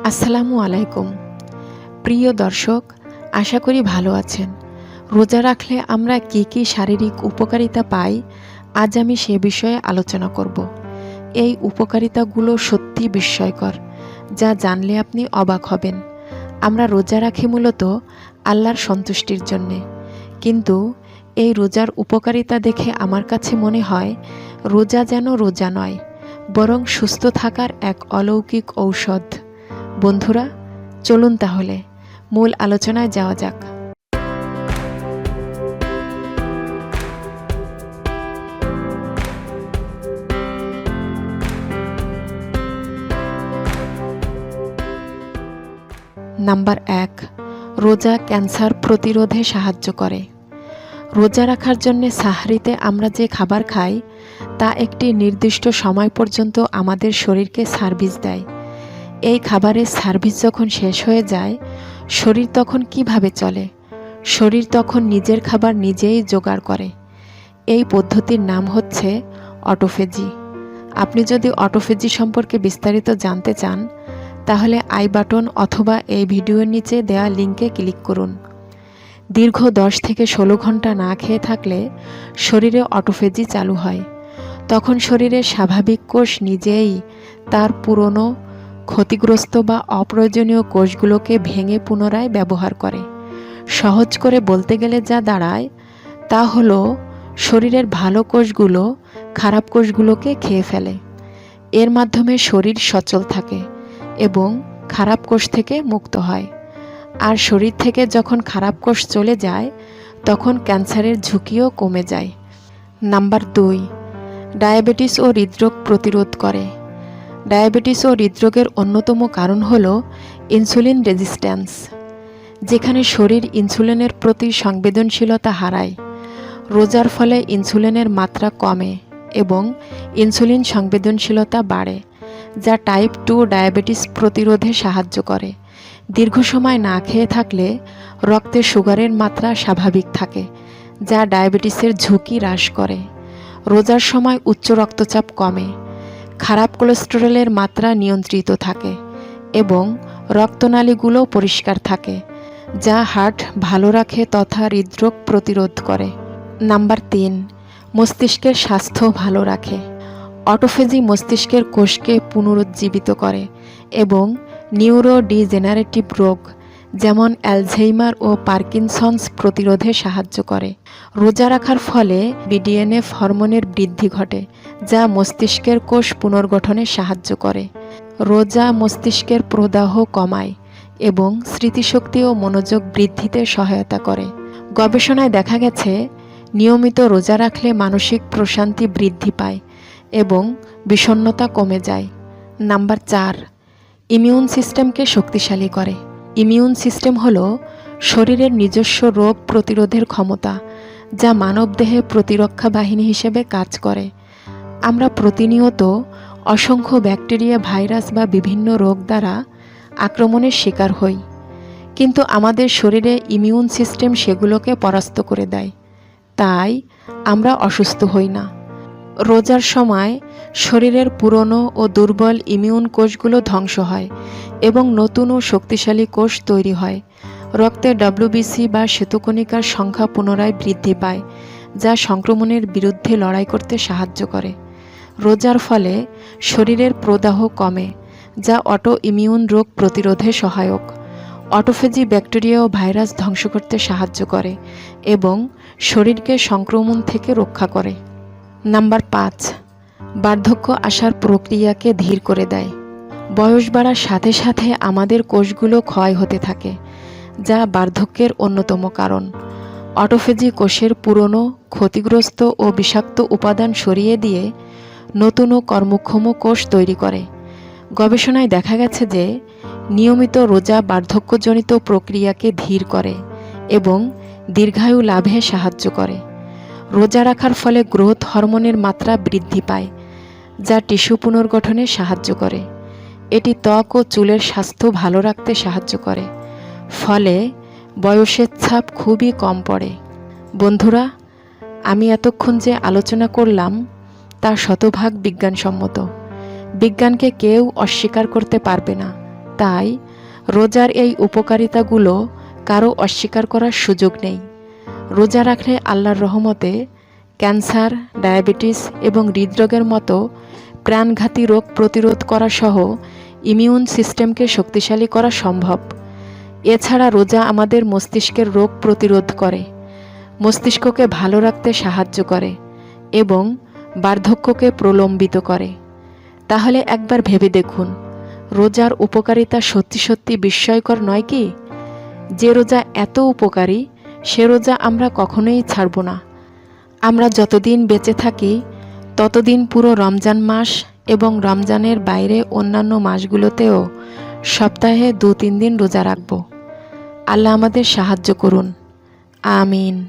আসসালামু আলাইকুম। প্রিয় দর্শক, আশা করি ভালো আছেন। রোজা রাখলে আমরা কি কি শারীরিক উপকারিতা পাই, আজ আমি সে বিষয়ে আলোচনা করব। এই উপকারিতাগুলো সত্যি বিস্ময়কর, যা জানলে আপনি অবাক হবেন। আমরা রোজা রাখি মূলত আল্লাহর সন্তুষ্টির জন্যে। কিন্তু এই রোজার উপকারিতা দেখে আমার কাছে মনে হয়, রোজা যেন রোজা নয়, বরং সুস্থ থাকার এক অলৌকিক ঔষধ। বন্ধুরা, চলুন তাহলে মূল আলোচনায় যাওয়া যাক। নাম্বার এক, রোজা ক্যান্সার প্রতিরোধে সাহায্য করে। রোজা রাখার জন্য সাহারিতে আমরা যে খাবার খাই, তা একটি নির্দিষ্ট সময় পর্যন্ত আমাদের শরীরকে সার্ভিস দেয়। এই খাবারের সার্ভিস যখন শেষ হয়ে যায়, শরীর তখন কীভাবে চলে? শরীর তখন নিজের খাবার নিজেই জোগাড় করে। এই পদ্ধতির নাম হচ্ছে অটোফেজি। আপনি যদি অটোফেজি সম্পর্কে বিস্তারিত জানতে চান, তাহলে আই বাটন অথবা এই ভিডিওর নিচে দেওয়া লিঙ্কে ক্লিক করুন। দীর্ঘ দশ থেকে ষোলো ঘণ্টা না খেয়ে থাকলে শরীরে অটোফেজি চালু হয়। তখন শরীরের স্বাভাবিক কোষ নিজেই তার পুরনো ক্ষতিগ্রস্ত বা অপ্রয়োজনীয় কোষগুলোকে ভেঙে পুনরায় ব্যবহার করে। সহজ করে বলতে গেলে যা দাঁড়ায়, তা হলো শরীরের ভালো কোষগুলো খারাপ কোষগুলোকে খেয়ে ফেলে। এর মাধ্যমে শরীর সচল থাকে এবং খারাপ কোষ থেকে মুক্ত হয়। আর শরীর থেকে যখন খারাপ কোষ চলে যায়, তখন ক্যান্সারের ঝুঁকিও কমে যায়। নাম্বার দুই, ডায়াবেটিস ও হৃদরোগ প্রতিরোধ করে। ডায়াবেটিস ও হৃদরোগের অন্যতম কারণ হল ইনসুলিন রেজিস্ট্যান্স, যেখানে শরীর ইনসুলিনের প্রতি সংবেদনশীলতা হারায়। রোজার ফলে ইনসুলিনের মাত্রা কমে এবং ইনসুলিন সংবেদনশীলতা বাড়ে, যা টাইপ টু ডায়াবেটিস প্রতিরোধে সাহায্য করে। দীর্ঘ সময় না খেয়ে থাকলে রক্তে সুগারের মাত্রা স্বাভাবিক থাকে, যা ডায়াবেটিসের ঝুঁকি হ্রাস করে। রোজার সময় উচ্চ রক্তচাপ কমে খারাপ কোলেস্টেরলের মাত্রা নিয়ন্ত্রিত থাকে এবং রক্তনালীগুলো পরিষ্কার থাকে, যা হার্ট ভালো রাখে তথা হৃদরোগ প্রতিরোধ করে। নাম্বার তিন, মস্তিষ্কের স্বাস্থ্য ভালো রাখে। অটোফেজি মস্তিষ্কের কোষকে পুনরুজ্জীবিত করে এবং নিউরো ডিজেনারেটিভ রোগ যেমন অ্যালঝেইমার ও পার্কিনসন্স প্রতিরোধে সাহায্য করে। রোজা রাখার ফলে বিডিএনএফ হরমোনের বৃদ্ধি ঘটে, যা মস্তিষ্কের কোষ পুনর্গঠনে সাহায্য করে। রোজা মস্তিষ্কের প্রদাহ কমায় এবং স্মৃতিশক্তি ও মনোযোগ বৃদ্ধিতে সহায়তা করে। গবেষণায় দেখা গেছে, নিয়মিত রোজা রাখলে মানসিক প্রশান্তি বৃদ্ধি পায় এবং বিষণ্ণতা কমে যায়। নাম্বার চার, ইমিউন সিস্টেমকে শক্তিশালী করে। ইমিউন সিস্টেম হল শরীরের নিজস্ব রোগ প্রতিরোধের ক্ষমতা, যা মানবদেহে প্রতিরক্ষা বাহিনী হিসেবে কাজ করে। আমরা প্রতিনিয়ত অসংখ্য ব্যাকটেরিয়া, ভাইরাস বা বিভিন্ন রোগ দ্বারা আক্রমণের শিকার হই। কিন্তু আমাদের শরীরে ইমিউন সিস্টেম সেগুলোকে পরাস্ত করে দেয়। তাই আমরা অসুস্থ হই না। রোজার সময় শরীরের পুরনো ও দুর্বল ইমিউন কোষগুলো ধ্বংস হয় এবং নতুন ও শক্তিশালী কোষ তৈরি হয়। রক্তে ডব্লিউবিসি বা শ্বেতকণিকার সংখ্যা পুনরায় বৃদ্ধি পায়, যা সংক্রমণের বিরুদ্ধে লড়াই করতে সাহায্য করে। রোজার ফলে শরীরের প্রদাহ কমে, যা অটো ইমিউন রোগ প্রতিরোধে সহায়ক। অটোফেজি ব্যাকটেরিয়া ও ভাইরাস ধ্বংস করতে সাহায্য করে এবং শরীরকে সংক্রমণ থেকে রক্ষা করে। নাম্বার পাঁচ, বার্ধক্য আসার প্রক্রিয়াকে ধীর করে দেয়। বয়স বাড়ার সাথে সাথে আমাদের কোষগুলো ক্ষয় হতে থাকে, যা বার্ধক্যের অন্যতম কারণ। অটোফেজি কোষের পুরনো, ক্ষতিগ্রস্ত ও বিষাক্ত উপাদান সরিয়ে দিয়ে নতুন ও কর্মক্ষম কোষ তৈরি করে। গবেষণায় দেখা গেছে যে, নিয়মিত রোজা বার্ধক্যজনিত প্রক্রিয়াকে ধীর করে এবং দীর্ঘায়ু লাভে সাহায্য করে। রোজা রাখার ফলে গ্রোথ হরমোনের মাত্রা বৃদ্ধি পায়, যা টিস্যু পুনর্গঠনে সাহায্য করে। এটি ত্বক ও চুলের স্বাস্থ্য ভালো রাখতে সাহায্য করে, ফলে বয়সের ছাপ খুবই কম পড়ে। বন্ধুরা, আমি এতক্ষণ যে আলোচনা করলাম, তা শতভাগ বিজ্ঞানসম্মত। বিজ্ঞানকে কেউ অস্বীকার করতে পারবে না। তাই, রোজার এই উপকারিতাগুলো কারও অস্বীকার করার সুযোগ নেই। রোজা রাখলে আল্লাহর রহমতে ক্যান্সার, ডায়াবেটিস এবং হৃদরোগের মতো প্রাণঘাতী রোগ প্রতিরোধ করা সহ ইমিউন সিস্টেমকে শক্তিশালী করা সম্ভব। এছাড়া রোজা আমাদের মস্তিষ্কের রোগ প্রতিরোধ করে, মস্তিষ্ককে ভালো রাখতে সাহায্য করে এবং বার্ধক্যকে প্রলম্বিত করে। তাহলে একবার ভেবে দেখুন, রোজার উপকারিতা সত্যি সত্যি বিস্ময়কর নয় কি? যে রোজা এত উপকারী সে রোজা আমরা কখনোই ছাড়ব না। আমরা যতদিন বেঁচে থাকি, ততদিন পুরো রমজান মাস এবং রমজানের বাইরে অন্যান্য মাসগুলোতেও সপ্তাহে দু তিন দিন রোজা রাখব। আল্লাহ আমাদের সাহায্য করুন। আমিন।